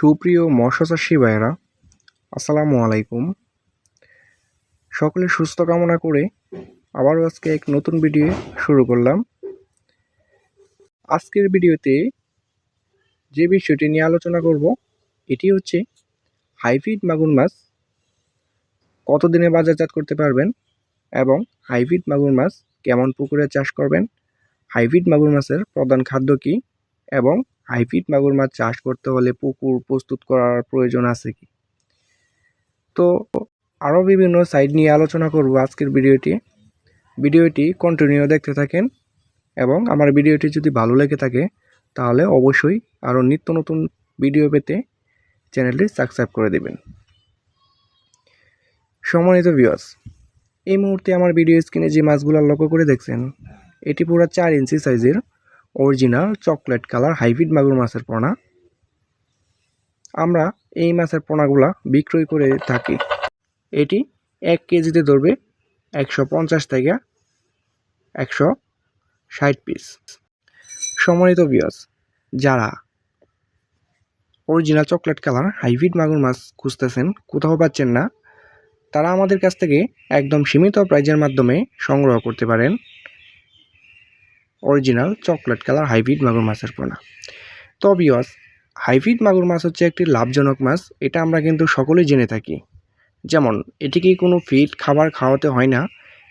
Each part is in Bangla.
সুপ্রিয় মৎস্য চাষী ভাইয়েরা, আসসালামু আলাইকুম। সকলে সুস্থ কামনা করে আবারও আজকে এক নতুন ভিডিও শুরু করলাম। আজকের ভিডিওতে যে বিষয়টি নিয়ে আলোচনা করব, এটি হচ্ছে হাইব্রিড মাগুর মাছ কতদিনে বাজারজাত করতে পারবেন এবং হাইব্রিড মাগুর মাছ কেমন পুকুরে চাষ করবেন, হাইব্রিড মাগুর মাছের প্রধান খাদ্য কী এবং হাইব্রিড মাগুর মাছ চাষ করতে হলে পুকুর প্রস্তুত করার প্রয়োজন আছে কি? তো আরও বিভিন্ন সাইড নিয়ে আলোচনা করব আজকের ভিডিওটি। ভিডিওটি কন্টিনিউ দেখতে থাকেন এবং আমার ভিডিওটি যদি ভালো লেগে থাকে, তাহলে অবশ্যই আরও নিত্য নতুন ভিডিও পেতে চ্যানেলটি সাবস্ক্রাইব করে দেবেন। সম্মানিত ভিউয়ার্স এই মুহূর্তে আমার ভিডিও স্ক্রিনে যে মাছগুলো লক্ষ্য করে দেখছেন, এটি পুরো চার ইঞ্চি সাইজের অরিজিনাল চকলেট কালার হাইব্রিড মাগুর মাছের পোনা। আমরা এই মাছের পোনাগুলা বিক্রয় করে থাকি। এটি এক কেজিতে ধরবে একশো পঞ্চাশ থেকে একশো ষাট পিস সম্মানিত বিয়স যারা অরিজিনাল চকলেট কালার হাইব্রিড মাগুর মাছ খুঁজতেছেন, কোথাও পাচ্ছেন না, তারা আমাদের কাছ থেকে একদম সীমিত প্রাইজের মাধ্যমে সংগ্রহ করতে পারেন। অরিজিনাল চকলেট কালার হাইব্রিড মাগুর মাছের পোনা। তো বিয়স হাইব্রিড মাগুর মাছ হচ্ছে একটি লাভজনক মাছ, এটা আমরা কিন্তু সকলেই জেনে থাকি। যেমন এটিকে কোনো ফিড খাবার খাওয়াতে হয় না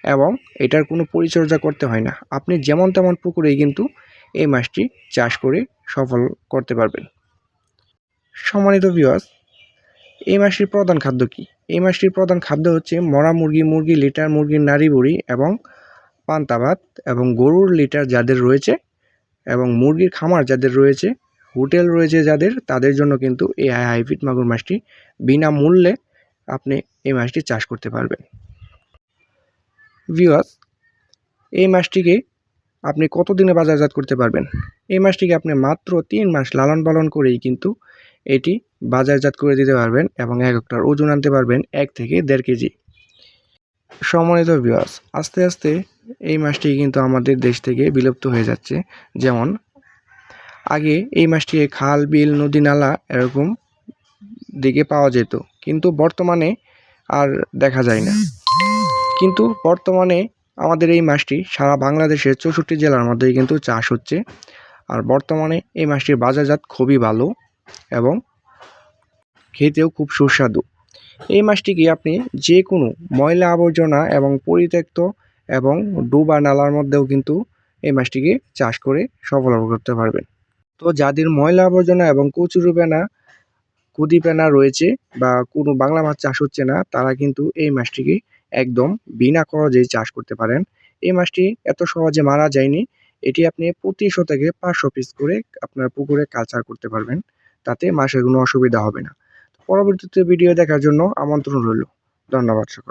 এবং এটার কোনো পরিচর্যা করতে হয় না? আপনি যেমন তেমন পুকুরেই কিন্তু এই মাছটি চাষ করে সফল করতে পারবেন। সম্মানিত বিয়স এই মাছটির প্রধান খাদ্য কী? এই মাছটির প্রধান খাদ্য হচ্ছে মরা মুরগি মুরগি, লিটার মুরগির নাড়ি বুড়ি এবং পান্তা ভাত এবং গরুর লিটার যাদের রয়েছে এবং মুরগির খামার যাদের রয়েছে, হোটেল রয়েছে যাদের, তাদের জন্য কিন্তু এই হাইব্রিড মাগুর মাছটি বিনামূল্যে আপনি এই মাছটি চাষ করতে পারবেন। ভিওয়াস এই মাছটিকে আপনি কতদিনে বাজারজাত করতে পারবেন? এই মাছটিকে আপনি মাত্র তিন মাস লালন পালন করেই কিন্তু এটি বাজারজাত করে দিতে পারবেন এবং এক একটার ওজন আনতে পারবেন এক থেকে দেড় কেজি। সম্মানিত ভিওয়াস আস্তে আস্তে এই মাছটি কিন্তু আমাদের দেশ থেকে বিলুপ্ত হয়ে যাচ্ছে। যেমন, আগে এই মাছটিকে খাল, বিল, নদী, নালা এরকম দিকে পাওয়া যেত, কিন্তু বর্তমানে আর দেখা যায় না। কিন্তু বর্তমানে আমাদের এই মাছটি সারা বাংলাদেশের চৌষট্টি জেলার মধ্যেই কিন্তু চাষ হচ্ছে। আর বর্তমানে এই মাছটির বাজারজাত খুবই ভালো এবং খেতেও খুব সুস্বাদু। এই মাছটিকে আপনি যে কোনো ময়লা আবর্জনা এবং পরিত্যক্ত এবং ডুবা নালার মধ্যেও কিন্তু এই মাছটিকে চাষ করে সফল করতে পারবেন। তো যাদের ময়লা আবর্জনা এবং কচুরিপানা কুদিপানা রয়েছে বা কোনো বাংলা মাছ চাষ হচ্ছে না, তারা কিন্তু এই মাছটিকে একদম বিনা খরচেই চাষ করতে পারেন। এই মাছটি এত সহজে মারা যায়নি, এটি আপনি প্রতি শতকে পাঁচশো পিস করে আপনার পুকুরে কালচার করতে পারবেন, তাতে মাছের কোনো অসুবিধা হবে না। পরবর্তীতে ভিডিও দেখার জন্য আমন্ত্রণ রইল। ধন্যবাদ সকল